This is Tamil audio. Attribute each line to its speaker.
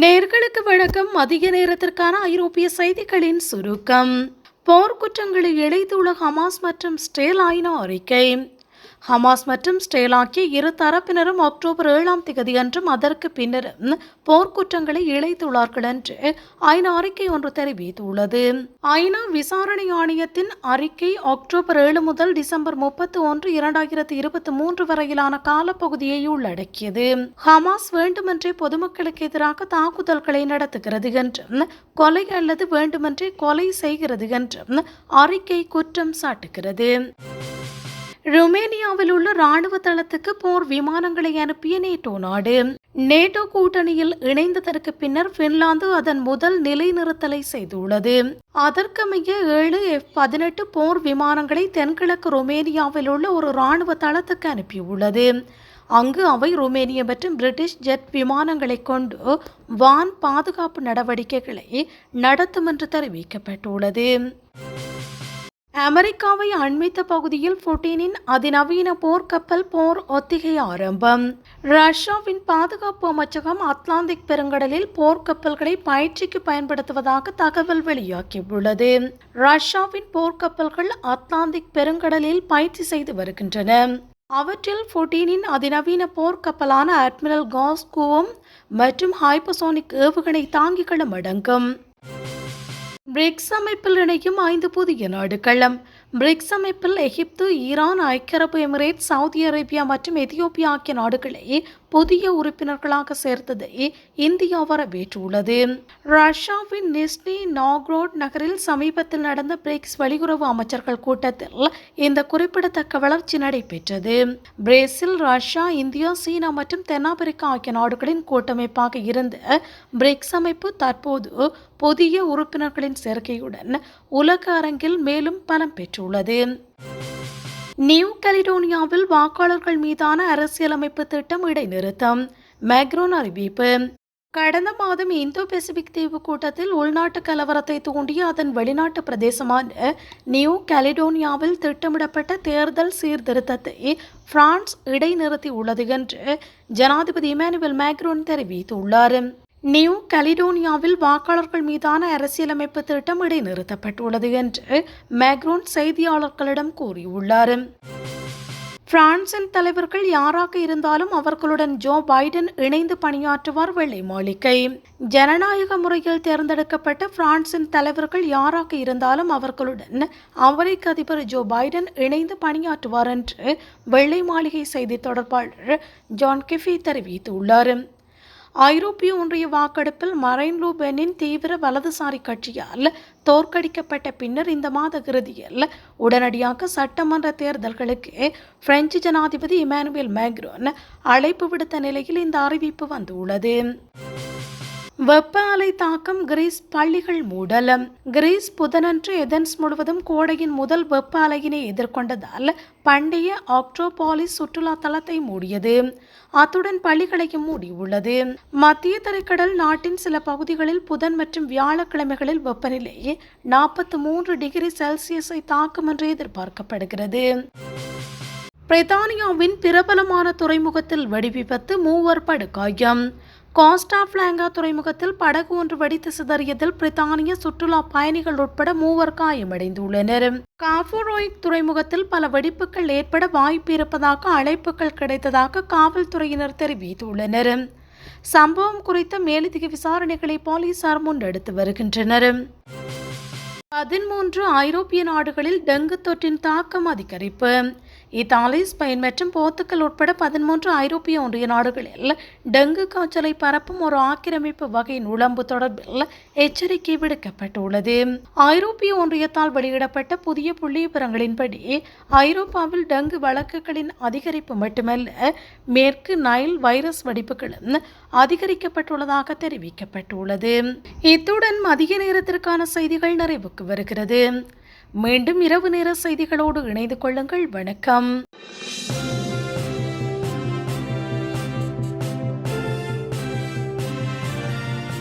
Speaker 1: நேர்களுக்கு வணக்கம். மதிய நேரத்திற்கான ஐரோப்பிய செய்திகளின் சுருக்கம். போர்க்குற்றங்களை இழைத்துள்ள ஹமாஸ் மற்றும் ஸ்டேலாயின அறிக்கை. ஹமாஸ் மற்றும் ஸ்டேல் இரு தரப்பினரும் அக்டோபர் ஏழாம் திகதியன்றும் அதற்கு பின்னரும் போர்க்குற்றங்களை இழைத்துள்ளார்கள் என்று ஐநா அறிக்கை ஒன்று தெரிவித்துள்ளது. ஐநா விசாரணை ஆணையத்தின் அறிக்கை அக்டோபர் ஏழு முதல் டிசம்பர் முப்பத்தி ஒன்று இரண்டாயிரத்தி இருபத்தி மூன்று வரையிலான காலப்பகுதியை உள்ளடக்கியது. ஹமாஸ் வேண்டுமென்றே பொதுமக்களுக்கு எதிராக தாக்குதல்களை நடத்துகிறது என்றும் கொலை அல்லது வேண்டுமென்றே கொலை செய்கிறது என்றும் அறிக்கை குற்றம் சாட்டுகிறது. ருமேனியாவில் உள்ள ராணுவ தளத்துக்கு போர் விமானங்களை அனுப்பிய நேட்டோ நாடு. நேட்டோ கூட்டணியில் இணைந்ததற்கு பின்னர் பின்லாந்து அதன் முதல் நிலைநிறுத்தலை செய்துள்ளது. அதற்கமைய ஏழு எஃப் பதினெட்டு போர் விமானங்களை தென்கிழக்கு ருமேனியாவில் உள்ள ஒரு ராணுவ தளத்துக்கு அனுப்பியுள்ளது. அங்கு அவை ருமேனிய மற்றும் பிரிட்டிஷ் ஜெட் விமானங்களை கொண்டு வான் பாதுகாப்பு நடவடிக்கைகளை நடத்தும் என்று தெரிவிக்கப்பட்டுள்ளது. அமெரிக்காவை அண்மித்த பகுதியில் புட்டினின் அதிநவீன போர்க்கப்பல் போர் ஒத்திகை ஆரம்பம். ரஷ்யாவின் பாதுகாப்பு அமைச்சகம் அட்லாந்திக் பெருங்கடலில் போர்க்கப்பல்களை பயிற்சிக்கு பயன்படுத்துவதாக தகவல் வெளியாகியுள்ளது. ரஷ்யாவின் போர்க்கப்பல்கள் அட்லாந்திக் பெருங்கடலில் பயிற்சி செய்து வருகின்றன. அவற்றில் புட்டினின் அதிநவீன போர்க்கப்பலான அட்மிரல் காஸ்கோவும் மற்றும் ஹைப்பசோனிக் ஏவுகணை தாங்கிகளும் அடங்கும். பிரிக்ஸ் அமைப்பில் இணையும் ஐந்து புதிய நாடுகளும் பிரிக்ஸ் அமைப்பில் எகிப்து ஈரான் ஐக்கிய அரபு எமிரேட் சவுதி அரேபியா மற்றும் எதியோப்பியா ஆகிய நாடுகளை புதிய உறுப்பினர்களாக சேர்த்ததை இந்தியா வரவேற்றுள்ளது. ரஷ்யாவின் நிஸ்னி நாக்ரோட் நகரில் சமீபத்தில் நடந்த பிரிக்ஸ் வெளியுறவு அமைச்சர்கள் கூட்டத்தில் இந்த குறிப்பிடத்தக்க வளர்ச்சி நடைபெற்றது. பிரேசில் ரஷ்யா இந்தியா சீனா மற்றும் தென்னாப்பிரிக்கா ஆகிய நாடுகளின் கூட்டமைப்பாக இருந்த பிரிக்ஸ் அமைப்பு தற்போது புதிய உறுப்பினர்களின் சேர்க்கையுடன் உலக அரங்கில் மேலும் பலம் பெற்றுள்ளது. நியூ கலிடோனியாவில் வாக்காளர்கள் மீதான அரசியலமைப்பு திட்டம் இடைநிறுத்தம். மேக்ரோன் அறிவிப்பு. கடந்த மாதம் இந்தோ பசிபிக் தீவு கூட்டத்தில் உள்நாட்டு கலவரத்தை தூண்டி அதன் வெளிநாட்டு பிரதேசமான நியூ கலிடோனியாவில் திட்டமிடப்பட்ட தேர்தல் சீர்திருத்தத்தை பிரான்ஸ் இடைநிறுத்தி உள்ளது என்று ஜனாதிபதி இமானுவேல் மேக்ரோன் தெரிவித்துள்ளார். நியூ கலிடோனியாவில் வாக்காளர்கள் மீதான அரசியலமைப்பு திட்டம் இடைநிறுத்தப்பட்டுள்ளது என்று மேக்ரோன் செய்தியாளர்களிடம் கூறியுள்ளார். பிரான்சின் தலைவர்கள் யாராக இருந்தாலும் அவர்களுடன் ஜோ பைடன் இணைந்து பணியாற்றுவார் வெள்ளை மாளிகை. ஜனநாயக முறையில் தேர்ந்தெடுக்கப்பட்ட பிரான்சின் தலைவர்கள் யாராக இருந்தாலும் அவர்களுடன் அமெரிக்க அதிபர் ஜோ பைடன் இணைந்து பணியாற்றுவார் என்று வெள்ளை மாளிகை செய்தி தொடர்பாளர் ஜான் கிஃபி தெரிவித்துள்ளார். ஐரோப்பிய ஒன்றிய வாக்கெடுப்பில் மரைன் லூபெனின் தீவிர வலதுசாரி கட்சியால் தோற்கடிக்கப்பட்ட பின்னர் இந்த மாத இறுதியில் உடனடியாக சட்டமன்ற தேர்தல்களுக்கு பிரெஞ்சு ஜனாதிபதி இமானுவேல் மேக்ரோன் அழைப்பு விடுத்த நிலையில் இந்த அறிவிப்பு வந்துள்ளது. வெப்ப அலை தாக்கம் கிரீஸ் பள்ளிகள் மூடலம். கிரீஸ் புதனன்று எதன்ஸ் முழுவதும் கோடையின் முதல் வெப்ப அலையினை எதிர்கொண்டதால் பண்டைய ஆக்ட்ரோபாலிஸ் சுற்றுலா தளத்தை மூடியது. அத்துடன் பள்ளிகளையும் மூடியுள்ளது. மத்திய தரைக்கடல் நாட்டின் சில பகுதிகளில் புதன் மற்றும் வியாழக்கிழமைகளில் வெப்பநிலை நாற்பத்தி மூன்று டிகிரி செல்சியஸை தாக்கும் என்று எதிர்பார்க்கப்படுகிறது. பிரித்தானியாவின் பிரபலமான துறைமுகத்தில் வெடிவிபத்து மூவர் படுகாயம். கோஸ்டா பிளாங்கா துறைமுகத்தில் படகு ஒன்று வெடித்து சிதறியதில் பிரித்தானிய சுற்றுலா பயணிகள் உட்பட மூவர் காயமடைந்துள்ளனர். காஃபோரோயிக் துறைமுகத்தில் பல வெடிப்புகள் ஏற்பட வாய்ப்பு இருப்பதாக அழைப்புகள் கிடைத்ததாக காவல்துறையினர் தெரிவித்துள்ளனர். சம்பவம் குறித்த மேலதிக விசாரணைகளை போலீசார் முன்னெடுத்து வருகின்றனர். பதிமூன்று ஐரோப்பிய நாடுகளில் டெங்கு தொற்றின் தாக்கம் அதிகரிப்பு. இத்தாலி ஸ்பெயின் மற்றும் போர்த்துக்கல் உட்பட பதிமூன்று ஐரோப்பிய ஒன்றிய நாடுகளில் டெங்கு காய்ச்சலை பரப்பும் ஒரு ஆக்கிரமிப்பு வகையின் உடம்பு தொடர்பில் எச்சரிக்கை விடுக்கப்பட்டுள்ளது. ஐரோப்பிய ஒன்றியத்தால் வெளியிடப்பட்ட புதிய புள்ளி விவரங்களின்படி ஐரோப்பாவில் டெங்கு வழக்குகளின் அதிகரிப்பு மட்டுமல்ல மேற்கு நைல் வைரஸ் வெடிப்புகளும் அதிகரிக்கப்பட்டுள்ளதாக தெரிவிக்கப்பட்டுள்ளது. இத்துடன் மதிய நேரத்திற்கான செய்திகள் நிறைவுக்கு வருகிறது. மீண்டும் இரவு நேர செய்திகளோடு இணைந்து கொள்ளுங்கள். வணக்கம்.